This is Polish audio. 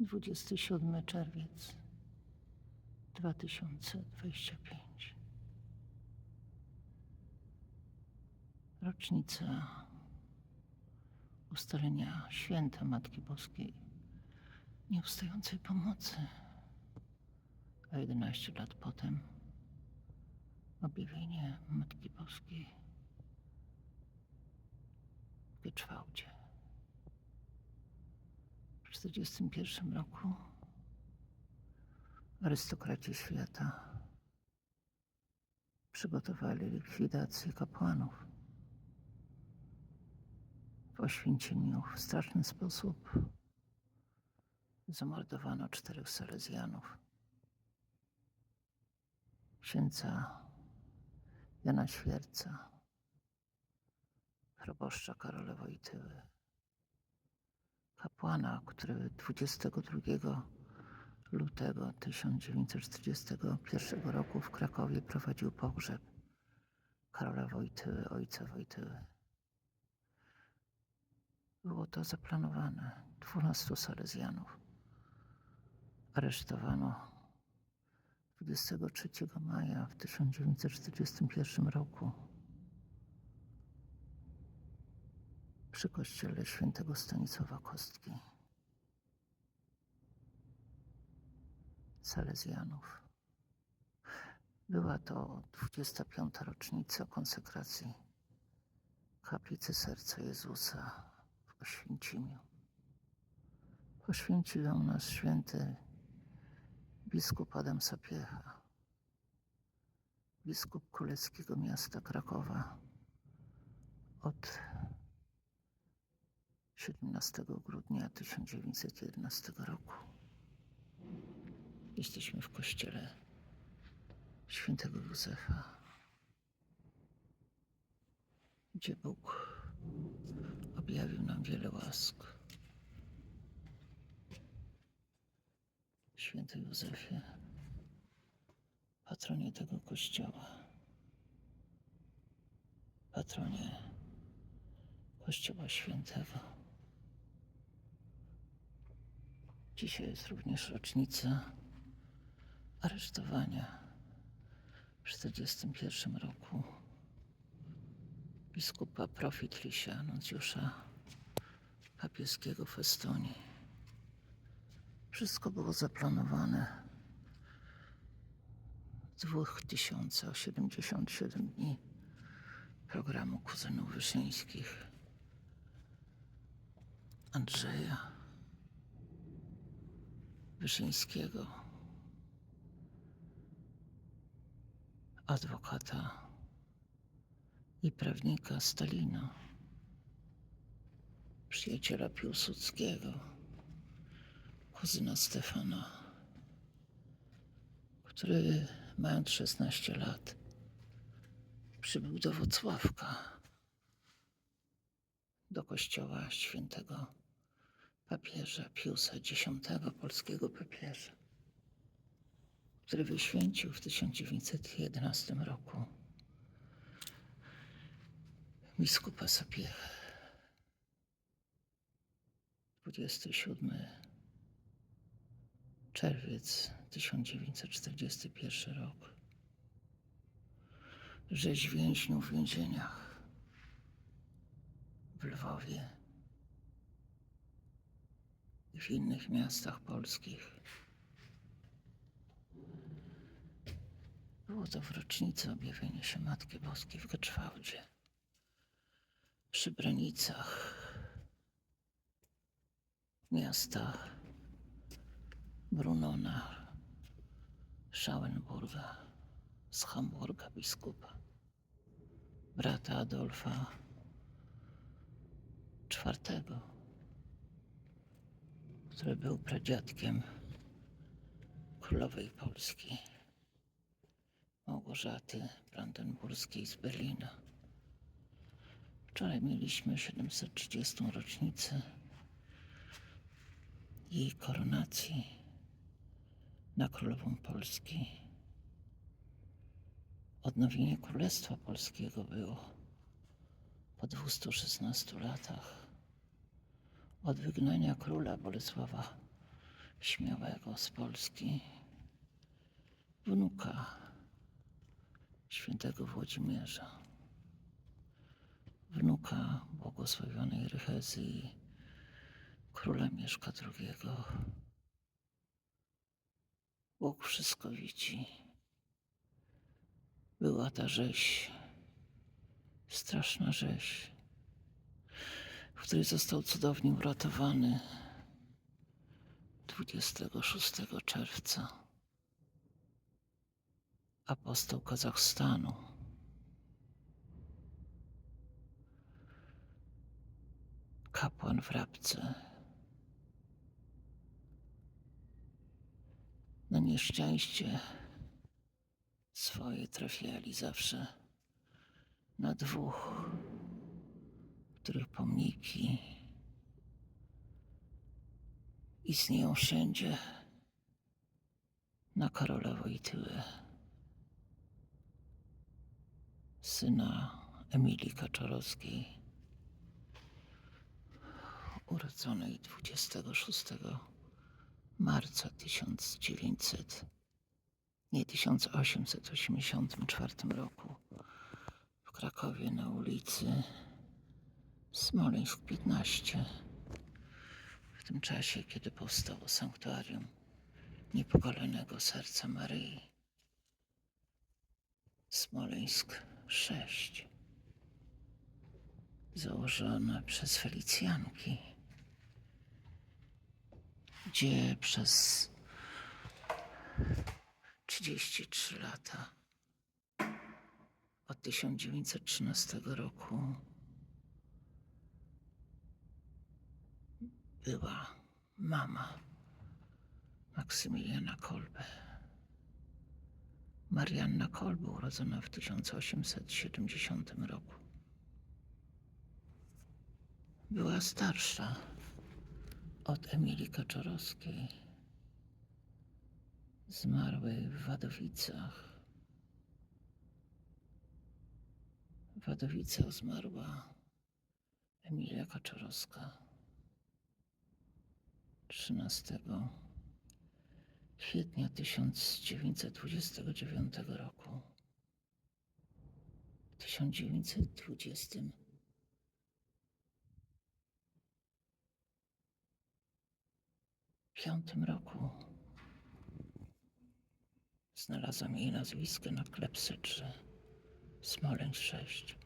27 czerwiec 2025. Rocznica ustalenia święta Matki Boskiej Nieustającej Pomocy, a 11 lat potem objawienie Matki Boskiej w Gieczwałdzie. W 1941 roku arystokraci świata przygotowali likwidację kapłanów. W Oświęcimiu w straszny sposób zamordowano czterech Salezjanów. Księdza Jana Świerca, proboszcza Karola Wojtyły, kapłana, który 22 lutego 1941 roku w Krakowie prowadził pogrzeb Karola Wojtyły, ojca Wojtyły. Było to zaplanowane. 12 Salezjanów aresztowano 23 maja w 1941 roku przy kościele świętego Stanisława Kostki. Salezjanów. Była to 25. rocznica konsekracji kaplicy Serca Jezusa w Oświęcimiu. Poświęcił ją nas święty biskup Adam Sapiecha, biskup królewskiego miasta Krakowa od 17 grudnia 1911 roku. Jesteśmy w kościele świętego Józefa, gdzie Bóg objawił nam wiele łask. Święty Józefie, patronie tego kościoła, patronie Kościoła Świętego. Dzisiaj jest również rocznica aresztowania w 1941 roku biskupa Profitlisia, nuncjusza papieskiego w Estonii. Wszystko było zaplanowane. 2077 dni programu kuzynów Wyszyńskich Andrzeja Wyszyńskiego, adwokata i prawnika Stalina, przyjaciela Piłsudskiego, kuzyna Stefana, który mając 16 lat przybył do Wocławka, do kościoła świętego papieża Piusa X, polskiego papieża, który wyświęcił w 1911 roku biskupa Sapiechę. 27 czerwiec 1941 rok. Rzeź więźniów w więzieniach w Lwowie w innych miastach polskich. Było to w rocznicę objawienia się Matki Boskiej w Geczwałdzie, przy Branicach, w miastach Brunona, Schauenburga, z Hamburga biskupa, brata Adolfa IV, który był pradziadkiem królowej Polski, Małgorzaty Brandenburskiej z Berlina. Wczoraj mieliśmy 730. rocznicę jej koronacji na królową Polski. Odnowienie Królestwa Polskiego było po 216 latach od wygnania króla Bolesława śmiałego z Polski, wnuka świętego Włodzimierza, wnuka błogosławionej Rychezji, króla Mieszka II. Bóg wszystko widzi. Była ta rzeź, straszna rzeź, w której został cudownie uratowany 26 czerwca apostoł Kazachstanu. Kapłan w Rabce. Na nieszczęście swoje trafiali zawsze na dwóch, których pomniki. Istnieją wszędzie. Na Karola Wojtyłę, syna Emilii Kaczorowskiej, urodzonej 26 marca 1900, nie 1884 roku w Krakowie na ulicy Smoleńsk 15. W tym czasie, kiedy powstało sanktuarium niepokalanego serca Maryi. Smoleńsk 6. Założone przez Felicjanki, gdzie przez 33 lata od 1913 roku była mama Maksymiliana Kolbe. Marianna Kolbe, urodzona w 1870 roku. Była starsza od Emilii Kaczorowskiej, zmarłej w Wadowicach. W Wadowicach zmarła Emilia Kaczorowska 13 kwietnia 1929 roku. W 1920 piątym roku znalazłam jej nazwisko na klepsydrze Smoleń 6.